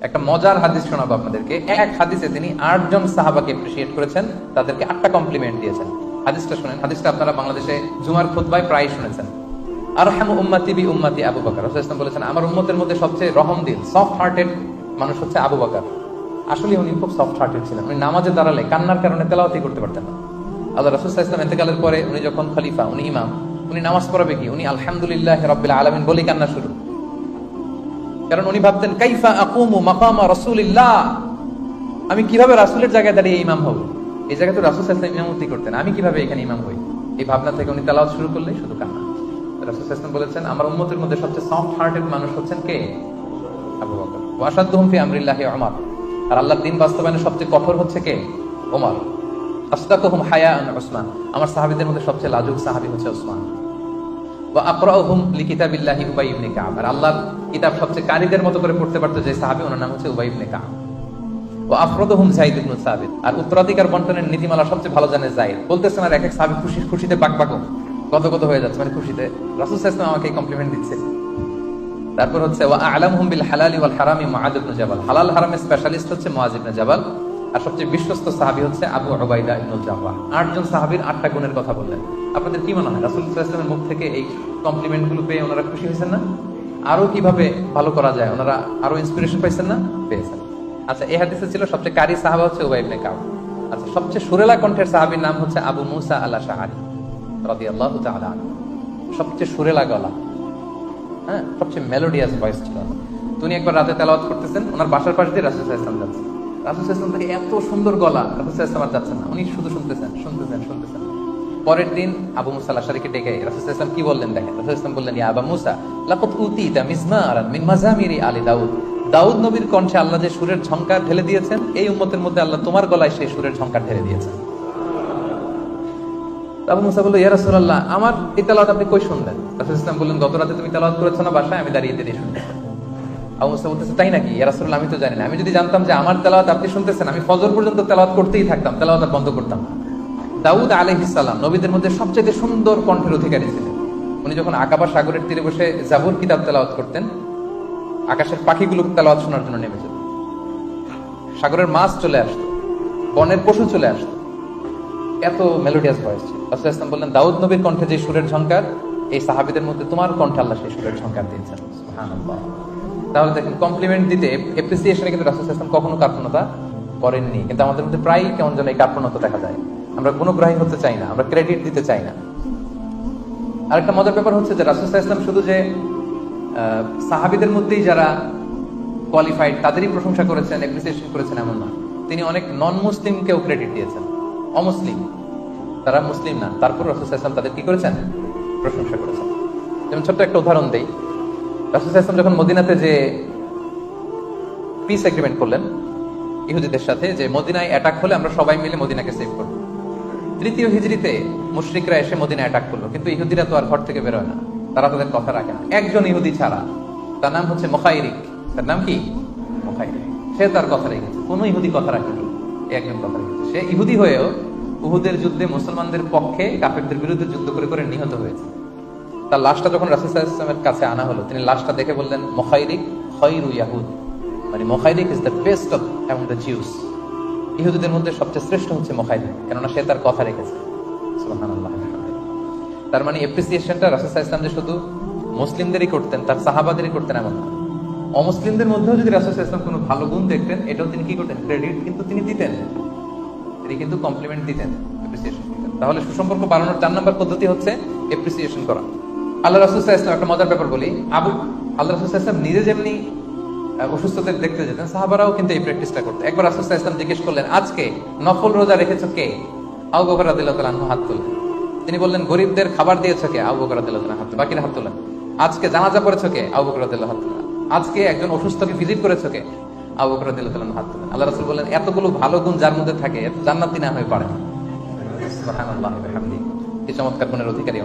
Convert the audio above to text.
একটা মজার হাদিস শোনাবো আপনাদেরকে। এক হাদিসে তিনি আটজন সাহাবাকে এপ্রিসিয়েট করেছেন, তাদেরকে আটটা কমপ্লিমেন্ট দিয়েছেন। হাদিসটা শুনেন, হাদিসটা আপনারা বাংলাদেশে জুমার খুতবায় প্রায় শুনেছেন। আর হ্যাম উম্মাতি বি উম্মাতি আবু বকর। রাসূল বলেছেন, আমার উম্মতের মধ্যে সবচেয়ে রহম দিল সফট হার্টেড মানুষ হচ্ছে আবু বকর। আসলে উনি খুব সফট হার্টেড ছিলেন। উনি নামাজে দাঁড়ালে কান্নার কারণে তেলাওয়াতি করতে পারতেন না। আল্লাহ রাসূল সাল্লাল্লাহু আলাইহি পরে উনি যখন খলিফা, উনি ইমাম, উনি নামাজ পড়াবে কি? উনি আলহামদুলিল্লাহ রাব্বিল আলামিন বলেই কান্না শুরু। কারণ উনি ভাবতেন, কাইফা আকুমু মাকামা রাসূলিল্লাহ? আমি কীভাবে রাসূলের জায়গায় দাঁড়িয়ে ইমাম হব? এই জায়গায় তো রাসূল সাল্লাল্লাহু ইমামতি করতেন। আমি কীভাবে এখানে ইমাম হই? এই ভাবনা থেকে উনি তেলাওয়াত শুরু করলে শুধু কান্না। রাসূল সাল্লাল্লাহু বলেছেন, আমার উম্মতের মধ্যে সবচেয়ে সফট হার্টেড মানুষ হচ্ছেন কে? আবু বকর। ওয়াসাদুহুম ফি আমরিল্লাহি ওমর আর আল্লাহর দিন বাস্তবায়নে সবচেয়ে কঠোর হচ্ছে কে? ওমর আসদাকুহুম হায়াআন উসমান। আমার সাহাবীদের মধ্যে সবচেয়ে লাজুক সাহাবী হচ্ছে উসমান। উবাই ইবনে কাব। আর আল্লাহর কিতাব সবচেয়ে মতো করে পড়তে পারতো যে ওনার নাম হচ্ছে উবাই ইবনে কাব। ওয়া আফরাদুহুম ইবনে সাবিত। আর উত্তরাধিকার বন্টনের নীতিমালা সবচেয়ে ভালো জানে যায়েদ বলতেছেন, আর এক এক খুশি, খুশিতে বাকবাকো কত কত হয়ে যাচ্ছে মানে খুশিতে। রাসূল সাল্লাল্লাহু আমাকে কমপ্লিমেন্ট দিচ্ছে। তারপর হচ্ছে, ওয়া আ'লামুহুম বিল হালালি ওয়াল হারামি মুআদ ইবনে জাবাল। হালাল হারামের স্পেশালিস্ট হচ্ছে মুআজ ইবনে জাবাল। আর সবচেয়ে বিশ্বস্ত সাহাবী হচ্ছে আবু উবাইদা ইবনুল জাওয়াহ আটজন সাহাবীর আটটা গুণের কথা বললেন। আপনাদের কি মনে হয়, রাসূল সাল্লাল্লাহু মুখ থেকে এই কমপ্লিমেন্টগুলো পেয়ে ওনারা খুশি হয়েছেন না? আরও কীভাবে ভালো করা যায়? ওনারা আরও ইন্সপিরেশন পাইছেন না? পেয়েছেন। আচ্ছা এই হাদিসে ছিল সবচেয়ে কারি সাহাবা হচ্ছে উবাই ইবনে কাব আচ্ছা সবচেয়ে সুরেলা কণ্ঠের সাহাবীর নাম হচ্ছে আবু মুসা আল আশআরি রাদিয়াল্লাহু তাআলা আনহু। সবচেয়ে সুরেলা গলা। হ্যাঁ সবচেয়ে মেলোডিয়াস ভয়েস ছিল। তো উনি একবার রাতে তেলাওয়াত করতেছেন, ওনার বাসার পাশ দিয়ে রাসুল ইসলাম যাচ্ছে রাসুল ইসলাম থেকে এত সুন্দর গলা না। উনি শুধু শুনতেছেন শুনতেছেন শুনতেছেন। পরের দিন আবু মুসা ডেকে কি বললেন দেখেন? বললেন, ইয়া মুসা মিন মাজামিরি আলী দাউদ। দাউদ নবীর কণ্ঠে আল্লাহ যে সুরের ঝংকার ঢেলে দিয়েছেন, এই উম্মতের মধ্যে আল্লাহ তোমার গলায় সেই সুরের ঝংকার ঢেলে দিয়েছেন। আবু মুসা বলল, ইয়া রাসূলুল্লাহ, আমার এই তেলাওয়াত আপনি কই শুনলেন? রাসূল ইসলাম বললেন, গত রাতে তুমি তেলাওয়াত করেছ না বাসায়? আমি দাঁড়িয়ে দাঁড়িয়ে শুনছি আবু মুসা বলতেছে, তাই নাকি? ইয়া আমি তো জানি না। আমি যদি জানতাম যে আমার তেলাওয়াত আপনি শুনতেছেন, আমি ফজর পর্যন্ত তেলাওয়াত করতেই থাকতাম, তেলাওয়াত আর বন্ধ করতাম দাউদ আলাইহিস সালাম নবীদের মধ্যে সবচেয়ে সুন্দর কণ্ঠের অধিকারী ছিলেন। উনি যখন আকাবা সাগরের তীরে বসে জাবুর কিতাব তেলাওয়াত করতেন, আকাশের পাখিগুলো তেলাওয়াত শোনার জন্য নেমে যেত। সাগরের মাছ চলে আসতো, বনের পশু চলে আসতো। এত মেলোডিয়াস ভয়েস ছিল। রাসূল ইসলাম বললেন, দাউদ নবীর কণ্ঠে যে সুরের ঝংকার, এই সাহাবীদের মধ্যে তোমার কণ্ঠে আল্লাহ সেই সুরের ঝংকার দিয়েছেন। সুবহানাল্লাহ। তাহলে দেখেন কমপ্লিমেন্ট দিতে এপ্রিসিয়েশনে কিন্তু রাসূল ইসলাম কখনো কার্পণতা করেননি। কিন্তু আমাদের মধ্যে প্রায়ই কেমন যেন এই কার্পণতা দেখা যায়। আমরা গুণগ্রাহী হতে চাই না, আমরা ক্রেডিট দিতে চাই না। আরেকটা মজার ব্যাপার হচ্ছে যে রাসূল ইসলাম শুধু যে সাহাবীদের মধ্যেই যারা কোয়ালিফাইড তাদেরই প্রশংসা করেছেন এপ্রিসিয়েশন করেছেন এমন না। তিনি অনেক নন মুসলিমকেও ক্রেডিট দিয়েছেন। অমুসলিম। তারা মুসলিম না। তারপর রসুল ইসলাম তাদের কি করেছেন? প্রশংসা করেছেন। যেমন ছোট্ট একটা উদাহরণ দেই। রসুল ইসলাম যখন মদিনাতে যে পিস এগ্রিমেন্ট করলেন, ইহুদিদের সাথে, যে মদিনায় অ্যাটাক হলে আমরা সবাই মিলে মদিনাকে সেভ করব। তৃতীয় হিজড়িতে মুশরিকরা এসে মদিনা অ্যাটাক করল, কিন্তু ইহুদিরা তো আর ঘর থেকে বেরোয় না। তারা তাদের কথা রাখে না। একজন ইহুদি ছাড়া, তার নাম হচ্ছে মোখাইরিক। তার নাম কি? মোখাইরিক। সে তার কথা রেখেছে। কোনো ইহুদি কথা রাখেনি। একজন কথা রেখেছে। সে ইহুদি হয়েও উহুদের যুদ্ধে মুসলমানদের পক্ষে কাফেরদের বিরুদ্ধে যুদ্ধ করে করে নিহত হয়েছে। তার লাশটা যখন রাসুল ইসলামের কাছে আনা হলো, তিনি লাশটা দেখে বললেন, মোখাইরিক খৈরু ইয়াহুদ। মানে Mukhayriq is the best of among the Jews ইহুদিদের মধ্যে সবচেয়ে শ্রেষ্ঠ হচ্ছে মোখাইরিক, কেননা সে তার কথা রেখেছে। তার মানে এপ্রিসিয়েশনটা রাসুল ইসলাম যে শুধু মুসলিমদেরই করতেন, তার সাহাবাদেরই করতেন এমন না। অমুসলিমদের মধ্যেও যদি রাসুল ইসলাম কোনো ভালো গুণ দেখতেন, এটাও তিনি কি করতেন? ক্রেডিট কিন্তু তিনি দিতেন। তিনি কিন্তু কমপ্লিমেন্ট দিতেন এপ্রিসিয়েশন তাহলে সুসম্পর্ক বাড়ানোর চার নম্বর পদ্ধতি হচ্ছে এপ্রিসিয়েশন করা। আল্লাহ রাসুল ইসলাম একটা মজার ব্যাপার বলি। আবু আল্লাহ রাসুল ইসলাম নিজে যেমনি অসুস্থদের দেখতে যেতেন, সাহাবারাও কিন্তু এই প্র্যাকটিসটা করতেন। একবার রাসুল ইসলাম জিজ্ঞেস করলেন, আজকে নফল রোজা রেখেছো কে? আবু বকর তাআলা হাত তুললেন। তিনি বললেন, গরিবদের খাবার দিয়েছ কে? আবু বকর তাআলা হাত। বাকিরা হাত তুলেন আজকে জানাজা পড়েছো কে? আবু বকর রাদিয়াল্লাহু হাত তুললেন। আজকে একজন অসুস্থকে ভিজিট করেছ কে? আবু বকর রাদিয়াল্লাহু হাত তুলেন আল্লাহ রাসূল বললেন, এতগুলো ভালো গুণ যার মধ্যে থাকে, এত জান্নাতি না হয়ে পারে কি চমৎকার গুণের অধিকারী